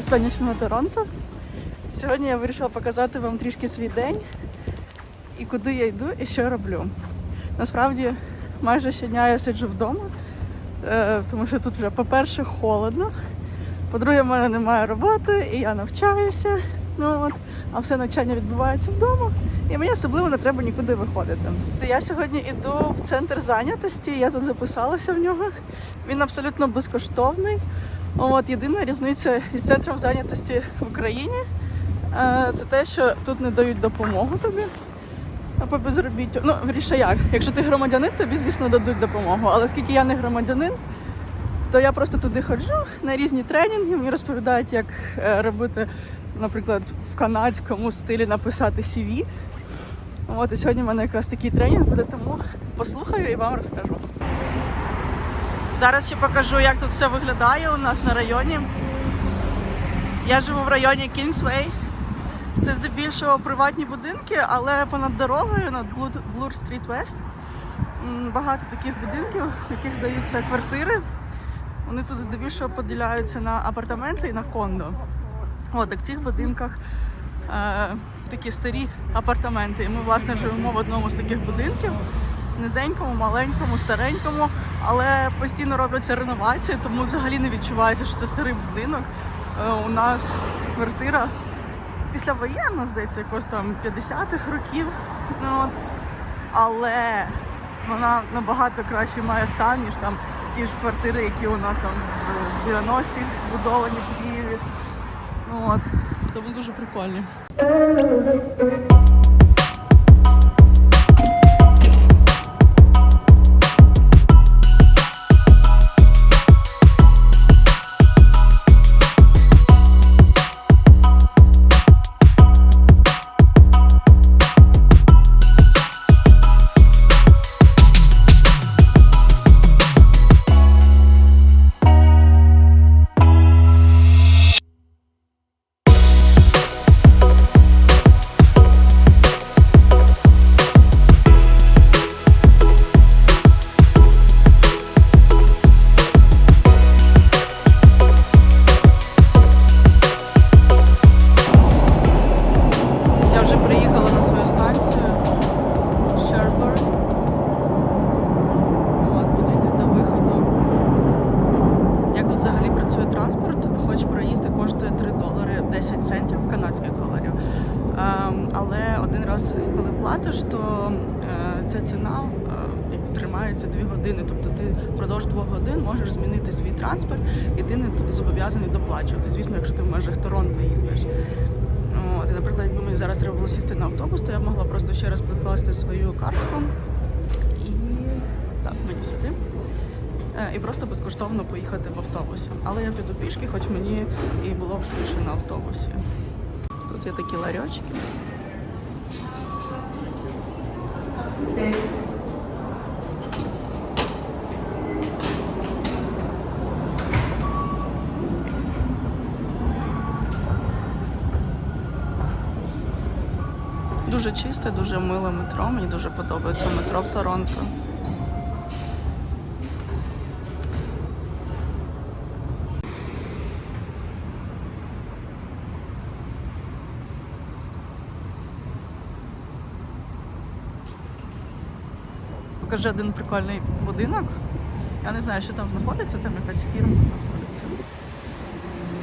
сонячного Торонто. Сьогодні я вирішила показати вам трішки свій день і куди я йду і що роблю. Насправді, майже щодня я сиджу вдома, е, тому що тут вже, по-перше, холодно. По-друге, в мене немає роботи і я навчаюся. Ну, от, а все навчання відбувається вдома, і мені особливо не треба нікуди виходити. Я сьогодні йду в центр зайнятості, я тут записалася в нього. Він абсолютно безкоштовний. От єдина різниця із центром зайнятості в Україні е, це те, що тут не дають допомогу тобі по безробіттю. Ну, вірніше як, якщо ти громадянин, тобі, звісно, дадуть допомогу. Але оскільки я не громадянин, то я просто туди ходжу на різні тренінги. Мені розповідають, як е, робити, наприклад, в канадському стилі написати CV. От і сьогодні в мене якраз такий тренінг буде, тому послухаю і вам розкажу. Зараз ще покажу, як тут все виглядає у нас на районі. Я живу в районі Кінгсвей. Це здебільшого приватні будинки, але понад дорогою, над Блур Стріт Вест, багато таких будинків, в яких здаються квартири. Вони тут здебільшого поділяються на апартаменти і на кондо. От, так в цих будинках е, такі старі апартаменти. І ми, власне, живемо в одному з таких будинків. Низенькому, маленькому, старенькому, але постійно робляться реновації, тому взагалі не відчувається, що це старий будинок. Е, у нас квартира післявоєнна, здається, якось там 50-х років. Ну, от. але вона набагато краще має стан, ніж там ті ж квартири, які у нас там в 90-х збудовані в Києві. Ну, от. Тому дуже прикольні. Як тут взагалі працює транспорт, хоч проїзд коштує 3 долари 10 центів канадських доларів. Ем, але один раз, коли платиш, то е, ця ціна е, тримається 2 години. Тобто ти впродовж 2 годин можеш змінити свій транспорт і ти не зобов'язаний доплачувати. Звісно, якщо ти в межах Торонто їздиш. От, і, наприклад, якби мені зараз треба було сісти на автобус, то я могла просто ще раз прикласти свою картку і так, мені сюди. Е, І просто безкоштовно поїхати в автобусі. Але я піду пішки, хоч мені і було б швидше на автобусі. Тут є такі ларьочки. Дуже чисте, дуже миле метро. Мені дуже подобається метро в Торонто. Покажи один прикольний будинок. Я не знаю, що там знаходиться, там якась фірма знаходиться.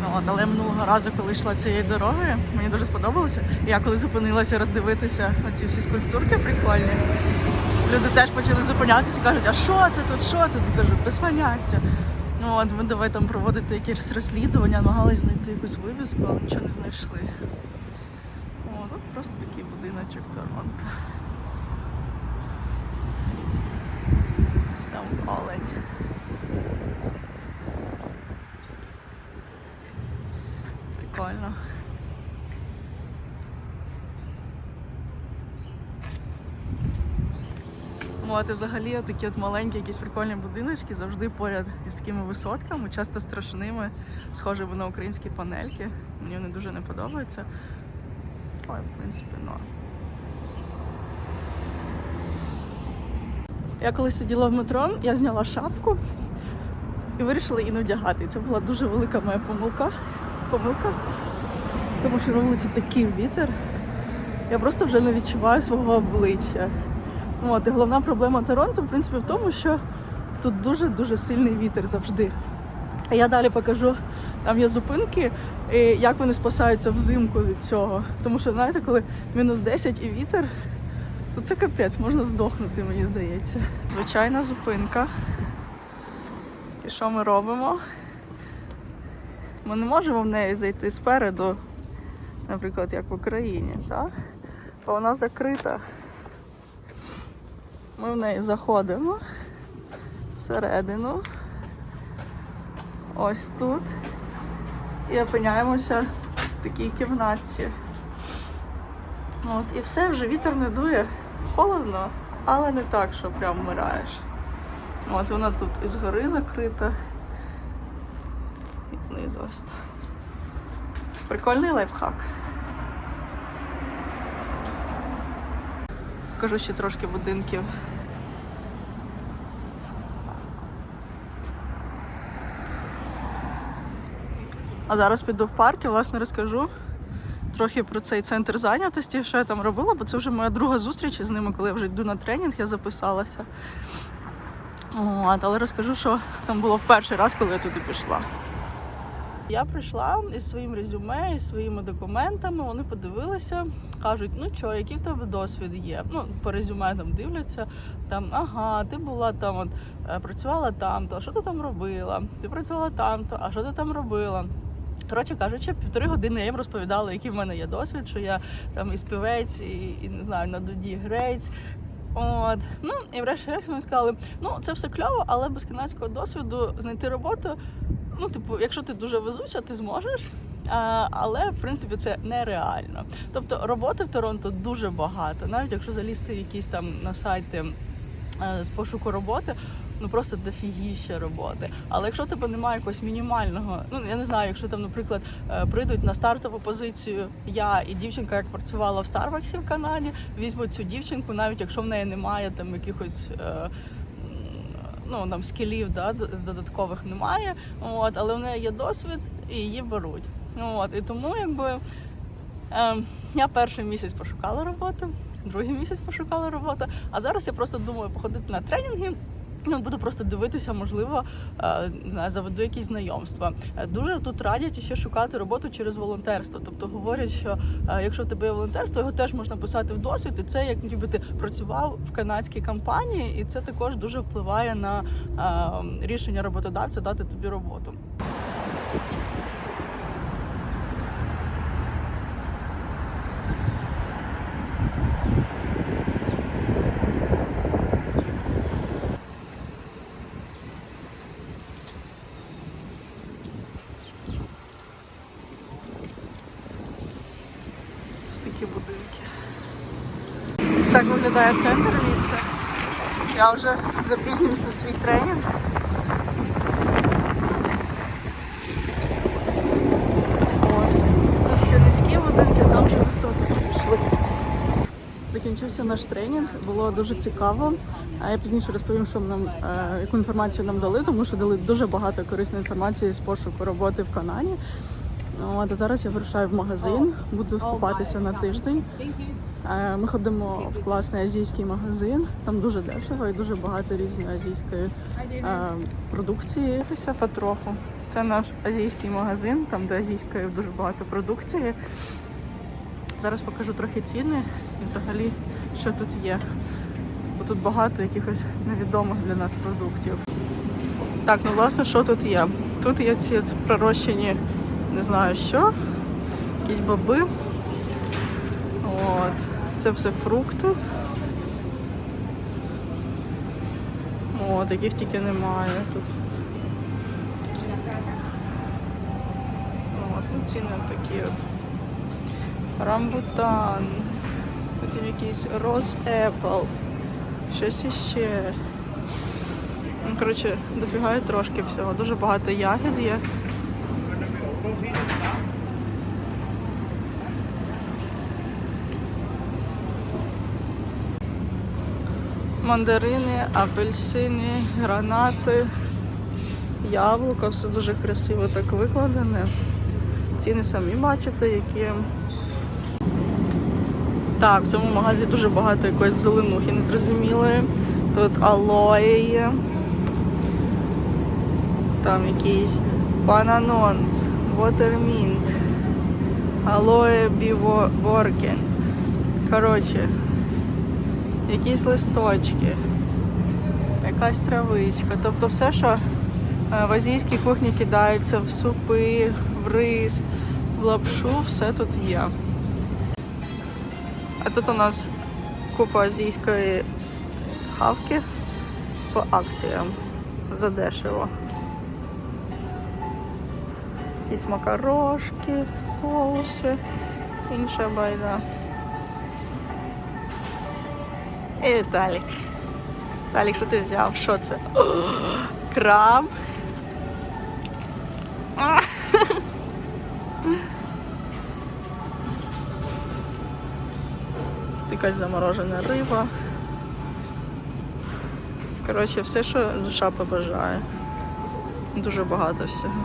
Ну, от, але минулого разу, коли йшла цією дорогою, мені дуже сподобалося. Я коли зупинилася роздивитися оці всі скульптурки прикольні, люди теж почали зупинятися і кажуть, а що це тут, що це тут? Кажу, без поняття. Ну от ми давай там проводити якісь розслідування, намагалися знайти якусь вивіску, але нічого не знайшли. О, тут просто такий будиночок Торонто. Ось Там олень. Прикольно. От, і взагалі такі от маленькі якісь прикольні будиночки завжди поряд із такими висотками, часто страшними, схожими на українські панельки. Мені вони дуже не подобаються. Але, в принципі, норм. Я коли сиділа в метро, я зняла шапку і вирішила її не вдягати. Це була дуже велика моя помилка. помилка. Тому що на вулиці такий вітер. Я просто вже не відчуваю свого обличчя. От, і головна проблема Торонто, в принципі, в тому, що тут дуже-дуже сильний вітер завжди. Я далі покажу, там є зупинки, і як вони спасаються взимку від цього. Тому що, знаєте, коли мінус 10 і вітер, то це капець, можна здохнути, мені здається. Звичайна зупинка. І що ми робимо? Ми не можемо в неї зайти спереду, наприклад, як в Україні, так? Бо вона закрита. Ми в неї заходимо всередину. Ось тут. І опиняємося в такій кімнатці. От, і все, вже вітер не дує. Холодно, але не так, що прям вмираєш. От вона тут і згори закрита. І знизу ось так. Прикольний лайфхак. Покажу ще трошки будинків. А зараз піду в парк і власне розкажу трохи про цей центр зайнятості, що я там робила, бо це вже моя друга зустріч із ними, коли я вже йду на тренінг, я записалася. От, але розкажу, що там було в перший раз, коли я туди пішла. Я прийшла із своїм резюме, із своїми документами. Вони подивилися, кажуть, ну що, який в тебе досвід є? Ну, по резюме там дивляться, там, ага, ти була там, от, е, працювала там, то що ти там робила? Ти працювала там, то а що ти там робила? Коротше кажучи, півтори години я їм розповідала, який в мене є досвід, що я там і співець, і, і не знаю, на дуді грець. От. Ну і врешті-решт вони сказали, ну це все кльово, але без канадського досвіду знайти роботу. Ну, типу, якщо ти дуже везуча, ти зможеш. А, але в принципі це нереально. Тобто роботи в Торонто дуже багато, навіть якщо залізти якісь там на сайти е, з пошуку роботи. Ну просто дофігіще роботи. Але якщо тебе немає якогось мінімального, ну я не знаю, якщо там, наприклад, е, прийдуть на стартову позицію я і дівчинка, як працювала в Старбаксі в Канаді, візьмуть цю дівчинку, навіть якщо в неї немає там якихось. е, Ну, там скілів да, додаткових немає, от, але в неї є досвід і її беруть. От, і тому якби е, я перший місяць пошукала роботу, другий місяць пошукала роботу, а зараз я просто думаю походити на тренінги. Ну, буду просто дивитися, можливо, е, заведу якісь знайомства. Е, Дуже тут радять ще шукати роботу через волонтерство. Тобто говорять, що е, якщо в тебе є волонтерство, його теж можна писати в досвід, і це як ніби ти працював в канадській компанії, і це також дуже впливає на е, рішення роботодавця дати тобі роботу. Ось такі будинки. Ось так виглядає центр міста. Я вже запізнююсь на свій тренінг. От. Тут ще низькі будинки, там вже високі пішли. Закінчився наш тренінг, було дуже цікаво. А я пізніше розповім, що нам е, яку інформацію нам дали, тому що дали дуже багато корисної інформації з пошуку роботи в Канаді. От, зараз я вирушаю в магазин, буду купатися на тиждень. Е, Ми ходимо в класний азійський магазин. Там дуже дешево і дуже багато різної азійської е, продукції. Потроху. Це наш азійський магазин, там де азійської дуже багато продукції. Зараз покажу трохи ціни і взагалі, що тут є. Бо тут багато якихось невідомих для нас продуктів. Так, ну власне, що тут є? Тут є ці пророщені, не знаю що, якісь боби. От. Це все фрукти. От, яких тільки немає тут. От, ну, ціни такі от. Рамбутан. Потім якийсь роз Apple. Щось іще. Ну, коротше, дофіга і трошки всього. Дуже багато ягід є. Мандарини, апельсини, гранати, яблука, все дуже красиво так викладене. Ціни самі бачите, які. Так, в цьому магазі дуже багато якоїсь зеленухи незрозумілої. Тут алоє є. Там якийсь бананонс, watermint, алоє біворкен. Коротше, якісь листочки, якась травичка. Тобто все, що е, в азійській кухні кидається в супи, в рис, в лапшу, все тут є. А тут у нас купа азійської хавки по акціям задешево. Якісь макарошки, соуси, інша байда. І Віталік. Віталік, що ти взяв? Що це? Краб. Тут якась заморожена риба. Коротше, все, що душа побажає. Дуже багато всього.